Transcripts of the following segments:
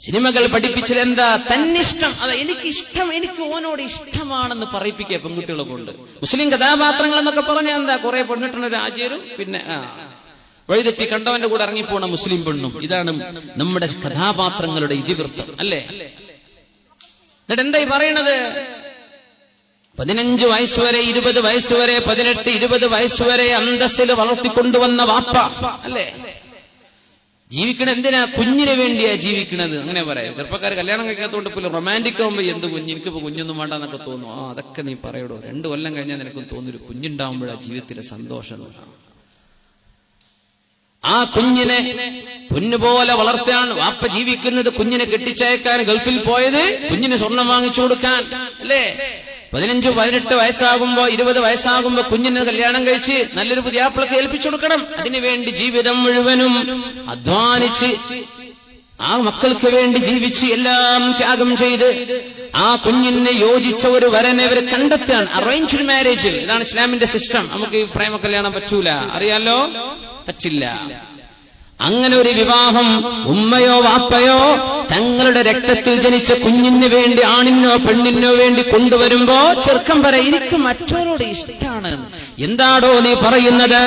സിനിമകൾ പഠിപ്പിച്ചത് എന്താ തന്നിഷ്ടം. അത് എനിക്ക് ഇഷ്ടം എനിക്ക് ഓനോട് ഇഷ്ടമാണെന്ന് പറയിപ്പിക്കുക പെൺകുട്ടികളെ കൊണ്ട് മുസ്ലിം കഥാപാത്രങ്ങൾ എന്നൊക്കെ പറഞ്ഞാൽ എന്താ? കുറെ പെണ്ണിട്ടുള്ള രാജ്യരും പിന്നെ വഴിതെറ്റി കണ്ടവന്റെ കൂടെ ഇറങ്ങിപ്പോണ മുസ്ലിം പെണ്ണും. ഇതാണ് നമ്മുടെ കഥാപാത്രങ്ങളുടെ ഇതിവൃത്തം അല്ലേ? എന്നിട്ട് എന്തായി പറയണത്? പതിനഞ്ച് വയസ്സുവരെ ഇരുപത് വയസ്സുവരെ പതിനെട്ട് ഇരുപത് വയസ്സുവരെ അന്തസ്സിൽ വളർത്തിക്കൊണ്ടുവന്ന വാപ്പ അല്ലേ? ജീവിക്കണ എന്തിനാ കുഞ്ഞിന് വേണ്ടിയാ ജീവിക്കണത്? അങ്ങനെ പറയാം. ചെറുപ്പക്കാർ കല്യാണം കഴിക്കാത്തതുകൊണ്ട് പോലും റൊമാന്റിക് ആകുമ്പോ എന്ത് കുഞ്ഞ്? എനിക്കിപ്പോ കുഞ്ഞൊന്നും വേണ്ട എന്നൊക്കെ തോന്നും ആ അതൊക്കെ നീ പറയടോ. രണ്ട് കൊല്ലം കഴിഞ്ഞാൽ നിനക്കും തോന്നൊരു കുഞ്ഞുണ്ടാവുമ്പോഴാ ജീവിതത്തിലെ സന്തോഷം. ആ കുഞ്ഞിനെ പോലെ വളർത്താൻ വാപ്പ ജീവിക്കുന്നത് കുഞ്ഞിനെ കെട്ടിച്ചയക്കാൻ ഗൾഫിൽ പോയത് കുഞ്ഞിന് സ്വർണം വാങ്ങിച്ചു കൊടുക്കാൻ. അല്ലേ? പതിനഞ്ച് പതിനെട്ട് വയസ്സാകുമ്പോ ഇരുപത് വയസ്സാകുമ്പോ കുഞ്ഞിന് കല്യാണം കഴിച്ച് നല്ലൊരു പുതിയ ആപ്പിളൊക്കെ ഏൽപ്പിച്ചു കൊടുക്കണം. അതിനുവേണ്ടി ജീവിതം മുഴുവനും അധ്വാനിച്ച് ആ മക്കൾക്ക് വേണ്ടി ജീവിച്ച് എല്ലാം ത്യാഗം ചെയ്ത് ആ കുഞ്ഞിനെ യോജിച്ച ഒരു വരനെ അവർ കണ്ടെത്താൻ അറേഞ്ച്ഡ് മാരേജ് ഇതാണ് ഇസ്ലാമിന്റെ സിസ്റ്റം നമുക്ക് പ്രേമ കല്യാണം പറ്റൂല. അറിയാലോ? പറ്റില്ല. അങ്ങനെ ഒരു വിവാഹം ഉമ്മയോ വാപ്പയോ തങ്ങളുടെ രക്തത്തിൽ ജനിച്ച കുഞ്ഞിന് വേണ്ടി ആണിനോ പെണ്ണിനോ വേണ്ടി കൊണ്ടുവരുമ്പോ ചെറുക്കം പറ എനിക്ക് മറ്റവരോട് ഇഷ്ടമാണ് എന്താടോ നീ പറയുന്നത്?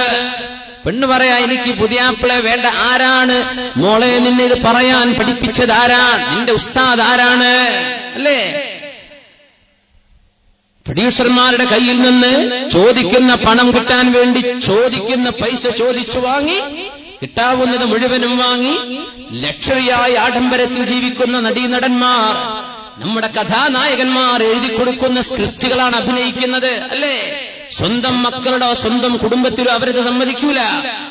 പെണ്ണ് പറയാ എനിക്ക് പുതിയാപ്പിളെ വേണ്ട ആരാണ്? മോളെ നിന്നെ ഇത് പറയാൻ പഠിപ്പിച്ചത് ആരാണ് നിന്റെ ഉസ്താദ് ആരാണ്? അല്ലേ? പ്രൊഡ്യൂസർമാരുടെ കയ്യിൽ നിന്ന് ചോദിക്കുന്ന പണം കിട്ടാൻ വേണ്ടി ചോദിക്കുന്ന പൈസ ചോദിച്ചു വാങ്ങി കിട്ടാവുന്നത് മുഴുവനും വാങ്ങി ലക്ഷറിയായി ആഡംബരത്തിൽ ജീവിക്കുന്ന നടീനടന്മാർ നമ്മുടെ കഥാനായകന്മാർ എഴുതി കൊടുക്കുന്ന സ്ക്രിപ്റ്റുകളാണ് അഭിനയിക്കുന്നത് അല്ലേ? സ്വന്തം മക്കളുടെ സ്വന്തം കുടുംബത്തിലോ അവരത് സമ്മതിക്കൂല.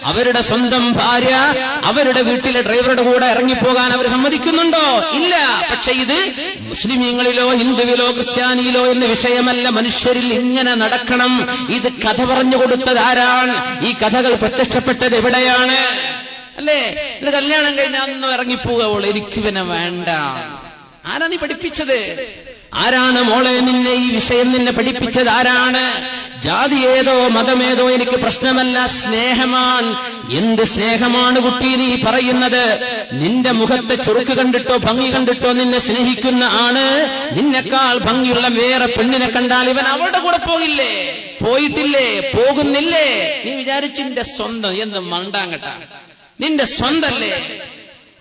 അവരുടെ സ്വന്തം ഭാര്യ അവരുടെ വീട്ടിലെ ഡ്രൈവറുടെ കൂടെ ഇറങ്ങിപ്പോകാൻ അവർ സമ്മതിക്കുന്നുണ്ടോ? ഇല്ല. പക്ഷെ ഇത് മുസ്ലിമീങ്ങളിലോ ഹിന്ദുവിലോ ക്രിസ്ത്യാനിയിലോ എന്ന വിഷയമല്ല. മനുഷ്യരിൽ ഇങ്ങനെ നടക്കണം. ഇത് കഥ പറഞ്ഞു കൊടുത്തത് ആരാണ്? ഈ കഥകൾ പ്രത്യക്ഷപ്പെട്ടത് എവിടെയാണ്? അല്ലേ? എന്റെ കല്യാണം കഴിഞ്ഞ അന്ന് ഇറങ്ങിപ്പോവുക എനിക്ക് പിന്നെ വേണ്ട. ആരാ നീ പഠിപ്പിച്ചത്? ആരാണ് മോളെ നിന്നെ ഈ വിഷയം നിന്നെ പഠിപ്പിച്ചത്? ആരാണ്? ജാതി ഏതോ മതമേതോ എനിക്ക് പ്രശ്നമല്ല സ്നേഹമാണ്. എന്ത് സ്നേഹമാണ് കുട്ടി നീ പറയുന്നത്? നിന്റെ മുഖത്തെ ചുറുക്ക് കണ്ടിട്ടോ ഭംഗി കണ്ടിട്ടോ നിന്നെ സ്നേഹിക്കുന്ന ആണ് നിന്നെക്കാൾ ഭംഗിയുള്ള വേറെ പെണ്ണിനെ കണ്ടാൽ ഇവൻ അവളുടെ കൂടെ പോകില്ലേ പോയിട്ടില്ലേ? പോകുന്നില്ലേ? നീ വിചാരിച്ചു നിന്റെ സ്വന്തം എന്ത് മണ്ടാങ്കട്ട നിന്റെ സ്വന്തല്ലേ?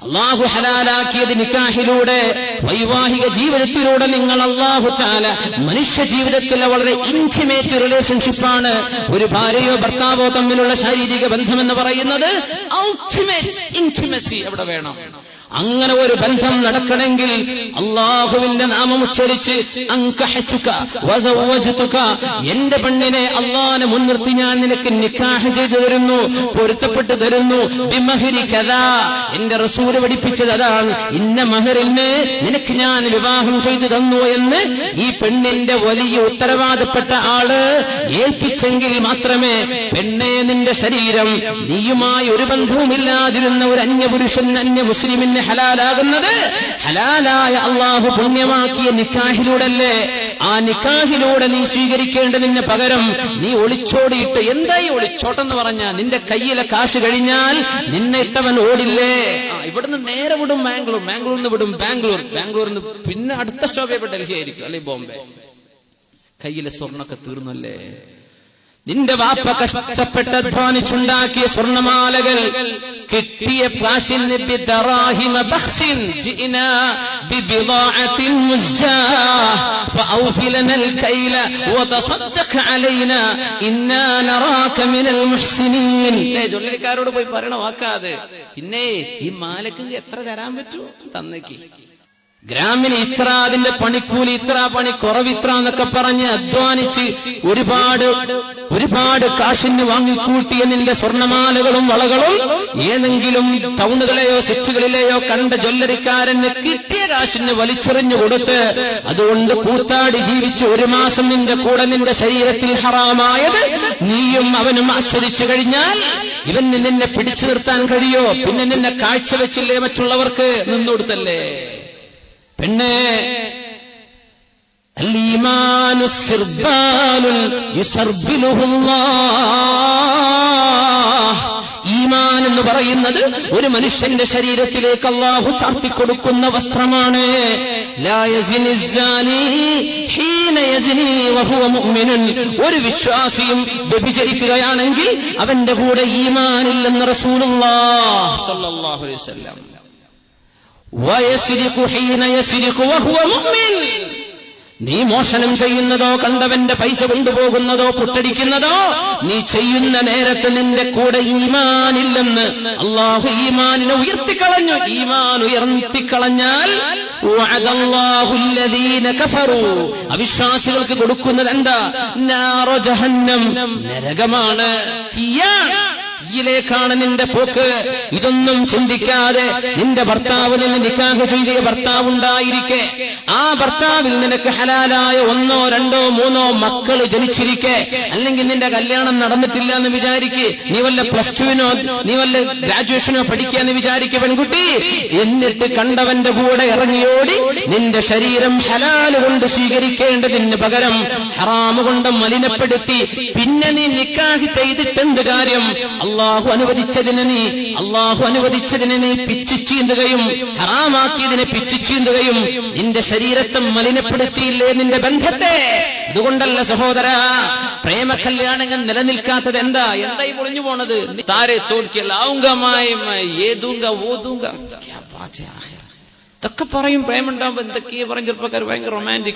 അള്ളാഹു ഹലാലാക്കിയത് നിക്കാഹിലൂടെ വൈവാഹിക ജീവിതത്തിലൂടെ നിങ്ങൾ അള്ളാഹു ചാല മനുഷ്യ ജീവിതത്തിലെ വളരെ ഇന്റിമേറ്റ് റിലേഷൻഷിപ്പാണ് ഒരു ഭാര്യയോ ഭർത്താവോ തമ്മിലുള്ള ശാരീരിക ബന്ധം എന്ന് പറയുന്നത് അൾട്ടിമേറ്റ് ഇന്റിമസി അവിടെ വേണം. അങ്ങനെ ഒരു ബന്ധം നടക്കണമെങ്കിൽ അള്ളാഹുവിന്റെ നാമം ഉച്ചരിച്ച് എന്റെ പെണ്ണിനെ അള്ളാഹിനെ മുൻനിർത്തി ഞാൻ നിനക്ക് നിക്കാഹ് ചെയ്തു തരുന്നു പൊരുത്തപ്പെട്ട് തരുന്നു. എന്റെ റസൂര് പഠിപ്പിച്ചത് അതാണ്. ഇന്ന മഹറിന് നിനക്ക് ഞാൻ വിവാഹം ചെയ്തു തന്നു എന്ന് ഈ പെണ്ണിന്റെ വലിയ ഉത്തരവാദപ്പെട്ട ആൾ ഏൽപ്പിച്ചെങ്കിൽ മാത്രമേ പെണ്ണെ നിന്റെ ശരീരം നീയുമായി ഒരു ബന്ധവുമില്ലാതിരുന്ന ഒരു അന്യപുരുഷൻ അന്യ മുസ്ലിമിന് ഹലാലാകുന്നത്? ഹലാലായ അള്ളാഹു പുണ്യമാക്കിയ നിക്കാഹിലൂടല്ലേ? ആ നിക്കാഹിലൂടെ നീ സ്വീകരിക്കേണ്ടതിന് പകരം നീ ഒളിച്ചോടിയിട്ട് എന്തായി ഒളിച്ചോട്ടെന്ന് പറഞ്ഞ നിന്റെ കയ്യിലെ കാശ് കഴിഞ്ഞാൽ നിന്നെ ഇട്ടവൻ ഓടില്ലേ? ഇവിടുന്ന് നേരെ വിടും ബാംഗ്ലൂർ ബാംഗ്ലൂരിൽ വിടും ബാംഗ്ലൂർ. ബാംഗ്ലൂരിൽ നിന്ന് പിന്നെ അടുത്ത സ്റ്റോപ്പ് ഡൽഹി ആയിരിക്കും അല്ലെ ബോംബെ? കയ്യിലെ സ്വർണൊക്കെ തീർന്നല്ലേ? നിന്റെ വാപ്പ കഷ്ടപ്പെട്ട് അധ്വാനിച്ചുണ്ടാക്കിയ സ്വർണമാലകൾ കിട്ടിയ പ്രാശിന് പോയി പറയണ വാക്കാതെ പിന്നെ ഈ മാലക്ക് എത്ര തരാൻ പറ്റൂ? തന്നേക്ക്. ഗ്രാമിന് ഇത്ര അതിന്റെ പണിക്കൂലി ഇത്ര പണി കുറവിത്ര എന്നൊക്കെ പറഞ്ഞ് അധ്വാനിച്ച് ഒരുപാട് ഒരുപാട് കാശിന് വാങ്ങിക്കൂട്ടിയ നിന്റെ സ്വർണമാലകളും വളകളും ഏതെങ്കിലും ടൗണുകളെയോ സെറ്റുകളിലെയോ കണ്ട ജ്വല്ലരിക്കാരന് കിട്ടിയ കാശിന് വലിച്ചെറിഞ്ഞു കൊടുത്ത് അതുകൊണ്ട് കൂത്താടി ജീവിച്ച് ഒരു മാസം നിന്റെ കൂടെ നിന്റെ ശരീരത്തിൽ ഹറാമായത് നീയും അവനും ആസ്വദിച്ചു കഴിഞ്ഞാൽ ഇവന് നിന്നെ പിടിച്ചു നിർത്താൻ കഴിയോ? പിന്നെ നിന്നെ കാഴ്ചവെച്ചില്ലേ മറ്റുള്ളവർക്ക്? നിന്നുകൊടുത്തല്ലേ പെണ്ണേ الإيمان سربال يسربله الله ഈമാൻ എന്ന് പറയുന്നത് ഒരു മനുഷ്യന്റെ ശരീരത്തിലേക്ക് അള്ളാഹു ചാർത്തിക്കൊടുക്കുന്ന വസ്ത്രമാണ് ലാ യസിനി الزاني حين يزني وهو مؤمن. ഒരു വിശ്വാസിയും വ്യഭിചരിക്കുകയാണെങ്കിൽ അവന്റെ കൂടെ ഈമാനില്ലെന്ന് റസൂലുള്ളാഹ് നീ മോഷണം ചെയ്യുന്നതോ കണ്ടവന്റെ പൈസ കൊണ്ടുപോകുന്നതോ പുട്ടടിക്കുന്നതോ നീ ചെയ്യുന്ന നേരത്ത് നിന്റെ കൂടെ ഈമാനില്ലെന്ന് അള്ളാഹു ഈമാനിനെ ഉയർത്തിക്കളഞ്ഞു. ഈമാൻ ഉയർത്തിക്കളഞ്ഞാൽ. അവിശ്വാസികൾക്ക് കൊടുക്കുന്നത് എന്താ നരകമാണ്. തീയാണ്. തീയിലേക്കാണ് നിന്റെ പോക്ക്. ഇതൊന്നും ചിന്തിക്കാതെ നിന്റെ ഭർത്താവ് നിന്ന് നിക്കാഹ് ചെയ്ത ഭർത്താവ് ഉണ്ടായിരിക്കെ ആ ഭർത്താവിൽ നിനക്ക് ഹലാലായ ഒന്നോ രണ്ടോ മൂന്നോ മക്കൾ ജനിച്ചിരിക്കെ. അല്ലെങ്കിൽ നിന്റെ കല്യാണം നടന്നിട്ടില്ല എന്ന് വിചാരിക്ക്. നീ വല്ല പ്ലസ് ടുവിനോ നീ വല്ല ഗ്രാജുവേഷനോ പഠിക്കാന്ന് വിചാരിക്ക പെൺകുട്ടി. എന്നിട്ട് കണ്ടവന്റെ കൂടെ ഇറങ്ങിയോടി നിന്റെ ശരീരം ഹലാൽ കൊണ്ട് സ്വീകരിക്കേണ്ടതിന് പകരം ഹറാമ് കൊണ്ട് മലിനപ്പെടുത്തി. പിന്നെ നീ നിക്കാഹ് ചെയ്തിട്ടെന്ത് കാര്യം? അള്ളാഹു അനുവദിച്ചതിന് നീ അള്ളാഹു അനുവദിച്ചതിന് നീ പിച്ചു ചീന്തുകയും ഹറാമാക്കിയതിനെ പിച്ചു ചീന്തുകയും നിന്റെ ശരീരത്തെ മലിനപ്പെടുത്തിയില്ലേ നിന്റെ ബന്ധത്തെ? അതുകൊണ്ടല്ല സഹോദര പ്രേമ കല്യാണങ്ങൾ നിലനിൽക്കാത്തത് എന്താ? എന്തായി പൊളിഞ്ഞു പോണത്? താരെ തോൽക്കിയല്ല ഔങ്കമായ ഏതൂങ്ക ഓതൂങ്ക. ഇതൊക്കെ പറയും പ്രേമുണ്ടാവുമ്പോ എന്തൊക്കെയാ പറയും ചെറുപ്പക്കാർ ഭയങ്കര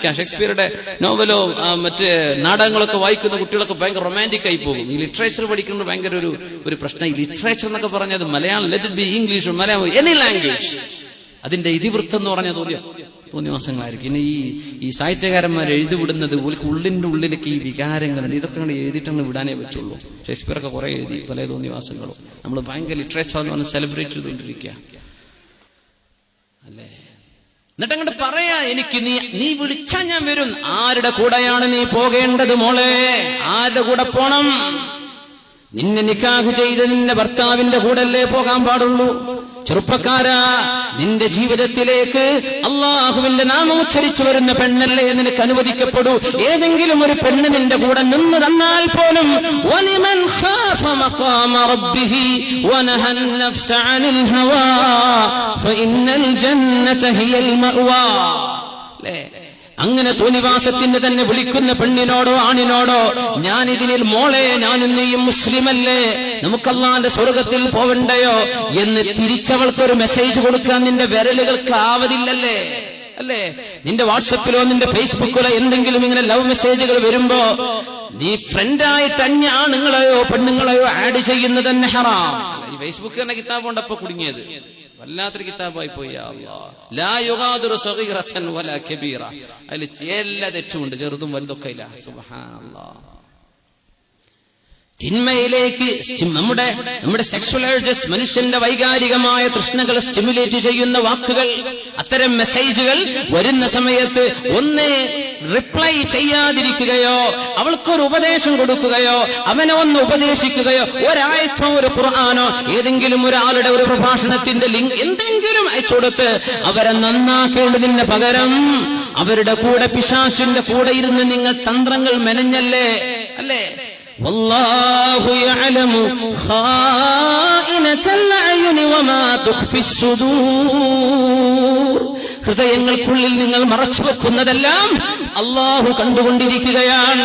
ആണ് ഷേക്സ്പിയറുടെ നോവലോ മറ്റ് നാടകങ്ങളൊക്കെ വായിക്കുന്ന കുട്ടികളൊക്കെ ഭയങ്കര റൊമാന്റിക് ആയി പോകും. ഈ ലിറ്ററേച്ചർ പഠിക്കുന്നത് ഭയങ്കര ഒരു ഒരു പ്രശ്നം. ഈ ലിറ്ററേച്ചർ എന്നൊക്കെ പറഞ്ഞത് Malayalam let be English Malayalam any language അതിന്റെ ഇതിവൃത്തം എന്ന് പറഞ്ഞാൽ തോന്നിയോ? തോന്നിയ മാസങ്ങളായിരിക്കും ഇനി ഈ ഈ സാഹിത്യകാരന്മാർ എഴുതിവിടുന്നത് ഉള്ളിന്റെ ഉള്ളിലേക്ക് ഈ വികാരങ്ങൾ ഇതൊക്കെ അങ്ങനെ എഴുതിയിട്ടാണ് വിടാനേ പറ്റുള്ളൂ. ഷേക്സ്പിയറൊക്കെ കുറെ എഴുതി പല തോന്നിവാസങ്ങളും നമ്മൾ ഭയങ്കര ലിറ്ററേച്ചർ എന്ന് പറഞ്ഞാൽ സെലിബ്രേറ്റ് ചെയ്തുകൊണ്ടിരിക്കുക അല്ലേ? എന്നിട്ട് അങ്ങോട്ട് പറയാ എനിക്ക് നീ നീ വിളിച്ചാ ഞാൻ വരും. ആരുടെ കൂടെയാണ് നീ പോകേണ്ടത് മോളെ? ആരുടെ കൂടെ പോണം? നിന്നെ നിക്കാഹ് ചെയ്ത് നിന്റെ ഭർത്താവിന്റെ കൂടെ അല്ലേ പോകാൻ പാടുള്ളൂ. ചെറുപ്പക്കാരാ നിന്റെ ജീവിതത്തിലേക്ക് അള്ളാഹുവിന്റെ നാമം ഉച്ചരിച്ചു വരുന്ന പെണ്ണല്ലേ നിനക്ക് അനുവദിക്കപ്പെടൂ? ഏതെങ്കിലും ഒരു പെണ്ണ് നിന്റെ കൂടെ നിന്ന് തന്നാൽ പോലും അല്ലേ അങ്ങനെ തോന്നിവാസത്തിന് തന്നെ വിളിക്കുന്ന പെണ്ണിനോടോ ആണിനോടോ ഞാൻ ഇതിനിൽ മോളെ ഞാനും നീയും മുസ്ലിമല്ലേ? നമുക്കല്ലാന്റെ സ്വർഗത്തിൽ പോവണ്ടയോ? എന്ന് തിരിച്ചവൾക്ക് ഒരു മെസ്സേജ് കൊടുക്കാൻ നിന്റെ വിരലുകൾക്ക് ആവതില്ലല്ലേ? അല്ലേ? നിന്റെ വാട്സപ്പിലോ നിന്റെ ഫേസ്ബുക്കിലോ എന്തെങ്കിലും ഇങ്ങനെ ലവ് മെസ്സേജുകൾ വരുമ്പോ നീ ഫ്രണ്ടായിട്ട് അന്യ ആണുങ്ങളെയോ പെണ്ണുങ്ങളെയോ ആഡ് ചെയ്യുന്നത് തന്നെ ഹറാം. ഫേസ്ബുക്ക് തന്നെ കിതാബ് കൊണ്ടപ്പോ കുടുങ്ങിയത്. വല്ലാത്തൊരു കിതാബായി പോയി കബീറ. അതിൽ എല്ലാ തെറ്റുമുണ്ട് ചെറുതും വലുതൊക്കെ ഇല്ല. സുബ്ഹാനല്ലാഹ് തിന്മയിലേക്ക് നമ്മുടെ നമ്മുടെ സെക്ഷൽ ഏർജസ് മനുഷ്യന്റെ വൈകാരികമായ തൃഷ്ണകൾ സ്റ്റിമുലേറ്റ് ചെയ്യുന്ന വാക്കുകൾ അത്തരം മെസ്സേജുകൾ വരുന്ന സമയത്ത് ഒന്ന് റിപ്ലൈ ചെയ്യാതിരിക്കുകയോ അവൾക്കൊരു ഉപദേശം കൊടുക്കുകയോ അവനെ ഒന്ന് ഉപദേശിക്കുകയോ ഒരാഴ്ച ഒരു ഖുർആാനോ ഏതെങ്കിലും ഒരാളുടെ ഒരു പ്രഭാഷണത്തിന്റെ ലിങ്ക് എന്തെങ്കിലും അയച്ചു കൊടുത്ത് അവരെ നന്നാക്കേണ്ടതിന് പകരം അവരുടെ കൂടെ പിശാചിന്റെ കൂടെ ഇരുന്ന് നിങ്ങൾ തന്ത്രങ്ങൾ മെനഞ്ഞല്ലേ അല്ലേ والله يعلم خائنة الأعين وما تخفي الصدور ഹൃദയങ്ങൾക്കുള്ളിൽ നിങ്ങൾ മറച്ചു വെക്കുന്നതെല്ലാം അള്ളാഹു കണ്ടുകൊണ്ടിരിക്കുകയാണ്.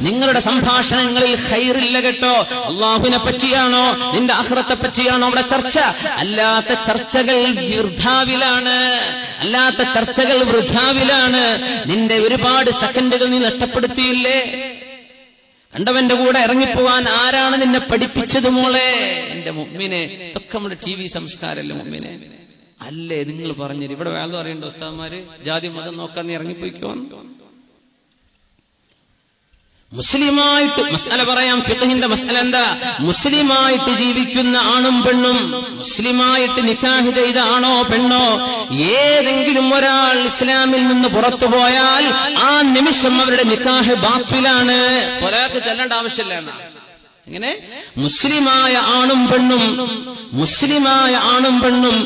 നിങ്ങളുടെ സംഭാഷണങ്ങളിൽ ഹൈറില്ല കേട്ടോ. അള്ളാഹുവിനെ പറ്റിയാണോ? നിന്റെ അഹ്റത്തെ പറ്റിയാണോ അവിടെ ചർച്ച? അല്ലാത്ത ചർച്ചകൾ വൃദ്ധാവിലാണ് അല്ലാത്ത ചർച്ചകൾ വൃദ്ധാവിലാണ് നിന്റെ ഒരുപാട് സെക്കൻഡുകൾ നീ നഷ്ടപ്പെടുത്തിയില്ലേ കണ്ടവന്റെ കൂടെ ഇറങ്ങിപ്പോവാൻ ആരാണ് നിന്നെ പഠിപ്പിച്ചത് മോളെ? എന്റെ മുമ്മിനെ. ഇതൊക്കെ നമ്മുടെ ടി വി സംസ്കാരല്ലേ മുമ്മിനെ? അല്ലേ നിങ്ങൾ പറഞ്ഞു ഇവിടെ വേളം അറിയണ്ട ഉസ്താദ്മാര് ജാതി മതം നോക്കാൻ ഇറങ്ങിപ്പോയിക്കോ? മുസ്ലിമായിട്ട് മസാല പറയാം ഫിഖഹിന്റെ മസാല എന്താ? മുസ്ലിമായിട്ട് ജീവിക്കുന്ന ആണും പെണ്ണും മുസ്ലിമായിട്ട് നിക്കാഹ് ചെയ്താണോ പെണ്ണോ? ഏതെങ്കിലും ഒരാൾ ഇസ്ലാമിൽ നിന്ന് പുറത്തു പോയാൽ ആ നിമിഷം അവരുടെ നിക്കാഹ് ബാത്തിലാണ്. ഒരാൾക്ക് ചെല്ലേണ്ട ആവശ്യമില്ല എന്നാ. ഇങ്ങനെ മുസ്ലിമായ ആണും പെണ്ണും മുസ്ലിമായ ആണും പെണ്ണും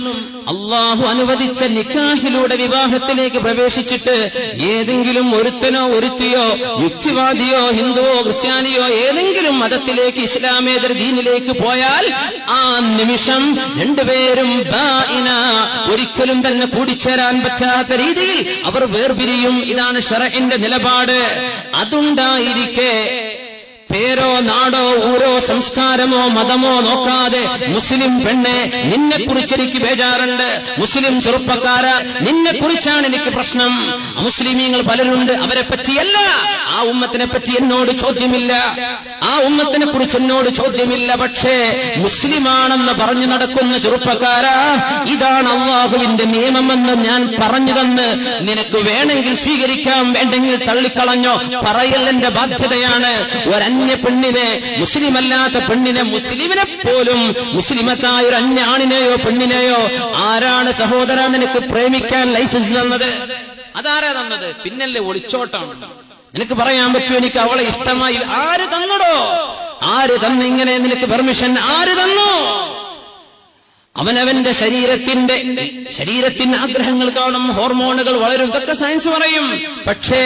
അള്ളാഹു അനുവദിച്ച നിക്കാഹിലൂടെ വിവാഹത്തിലേക്ക് പ്രവേശിച്ചിട്ട് ഏതെങ്കിലും ഒരുത്തനോ ഒരുത്തിയോ യുക്തിവാദിയോ ഹിന്ദുവോ ക്രിസ്ത്യാനിയോ ഏതെങ്കിലും മതത്തിലേക്ക് ഇസ്ലാമേതര ദീനിലേക്ക് പോയാൽ ആ നിമിഷം രണ്ടുപേരും ഒരിക്കലും തന്നെ കൂടിച്ചേരാൻ പറ്റാത്ത രീതിയിൽ അവർ വേർപിരിയും. ഇതാണ് ഷറഹിന്റെ നിലപാട്. അതുണ്ടായിരിക്കെ പേരോ നാടോ ഊരോ സംസ്കാരമോ മതമോ നോക്കാതെ മുസ്ലിം പെണ്ണെ നിന്നെ കുറിച്ച് എനിക്ക് ബേജാറുണ്ട്. മുസ്ലിം ചെറുപ്പക്കാര നിന്നെ കുറിച്ചാണ് എനിക്ക് പ്രശ്നം. മുസ്ലിമീങ്ങൾ പലരുണ്ട്. അവരെ പറ്റിയല്ല. ആ ഉമ്മത്തിനെ പറ്റി എന്നോട് ചോദ്യമില്ല. ആ ഉമ്മത്തിനെ കുറിച്ച് എന്നോട് ചോദ്യമില്ല. പക്ഷേ മുസ്ലിമാണെന്ന് പറഞ്ഞു നടക്കുന്ന ചെറുപ്പക്കാരാ ഇതാണ് അള്ളാഹുവിന്റെ നിയമമെന്ന് ഞാൻ പറഞ്ഞു തന്ന് നിനക്ക് വേണമെങ്കിൽ സ്വീകരിക്കാം. വേണ്ടെങ്കിൽ തള്ളിക്കളഞ്ഞോ. പറയൽ എന്റെ ബാധ്യതയാണ്. ഒരന്യ പെണ്ണിനെ മുസ്ലിമല്ലാത്ത പെണ്ണിനെ മുസ്ലിമിനെ പോലും മുസ്ലിമത്തായ ഒരു അന്യ ആണിനെയോ പെണ്ണിനെയോ ആരാണ് സഹോദര നിനക്ക് പ്രേമിക്കാൻ ലൈസൻസ് തന്നത്? അതാരാ തന്നത്? പിന്നല്ലേ ഒളിച്ചോട്ടം. നിനക്ക് പറയാൻ പറ്റുമോ എനിക്ക് അവളെ ഇഷ്ടമായി. ആര് തന്നടോ? ആര് തന്നിങ്ങനെ നിനക്ക് പെർമിഷൻ ആര് തന്നു? അവനവന്റെ ശരീരത്തിന്റെ ശരീരത്തിന് ആഗ്രഹങ്ങൾ കാണും ഹോർമോണുകൾ വളരും ഇതൊക്കെ സയൻസ് പറയും. പക്ഷേ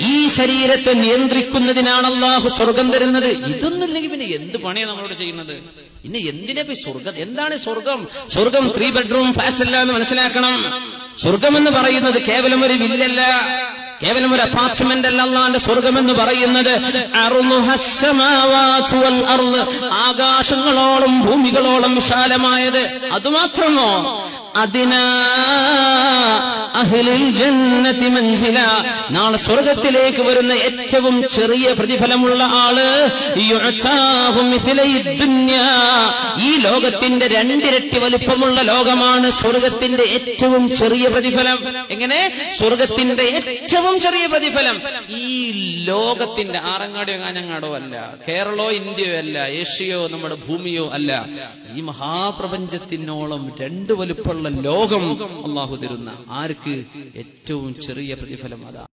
ഈ ശരീരത്തെ നിയന്ത്രിക്കുന്നതിനാണ് അള്ളാഹു സ്വർഗം തരുന്നത്. ഇതൊന്നുമില്ലെങ്കിൽ പിന്നെ എന്ത് പണിയാണ് നമ്മളോട് ചെയ്യുന്നത്? പിന്നെ എന്തിനെ സ്വർഗം? എന്താണ് സ്വർഗം? സ്വർഗം ത്രീ ബെഡ്റൂം ഫ്ലാറ്റ് അല്ല എന്ന് മനസ്സിലാക്കണം. സ്വർഗം എന്ന് പറയുന്നത് കേവലം ഒരു വില്ലല്ല കേവലം ഒരു അപ്പാർട്ട്മെന്റ് അല്ല അള്ളാന്റെ സ്വർഗം എന്ന് പറയുന്നത്. ആകാശങ്ങളോളം ഭൂമികളോളം വിശാലമായത്. അതുമാത്രമോ? അതിനാ ജന്നത്തി മൻസില. നാളെ സ്വർഗത്തിലേക്ക് വരുന്ന ഏറ്റവും ചെറിയ പ്രതിഫലമുള്ള ആൾ. ഈ ലോകത്തിന്റെ രണ്ടിരട്ടി വലുപ്പമുള്ള ലോകമാണ് സ്വർഗത്തിന്റെ ഏറ്റവും ചെറിയ പ്രതിഫലം. എങ്ങനെ? സ്വർഗത്തിന്റെ ഏറ്റവും ചെറിയ പ്രതിഫലം. ഈ ലോകത്തിന്റെ ആറങ്ങാടിയോ കാഞ്ഞങ്ങാടോ അല്ല. കേരളോ ഇന്ത്യയോ അല്ല. ഏഷ്യയോ നമ്മുടെ ഭൂമിയോ അല്ല. ഈ മഹാപ്രപഞ്ചത്തിനോളം രണ്ട് വലുപ്പമുള്ള ലോകം അള്ളാഹു തരുന്ന ആർക്ക് ഏറ്റവും ചെറിയ പ്രതിഫലം അതാ.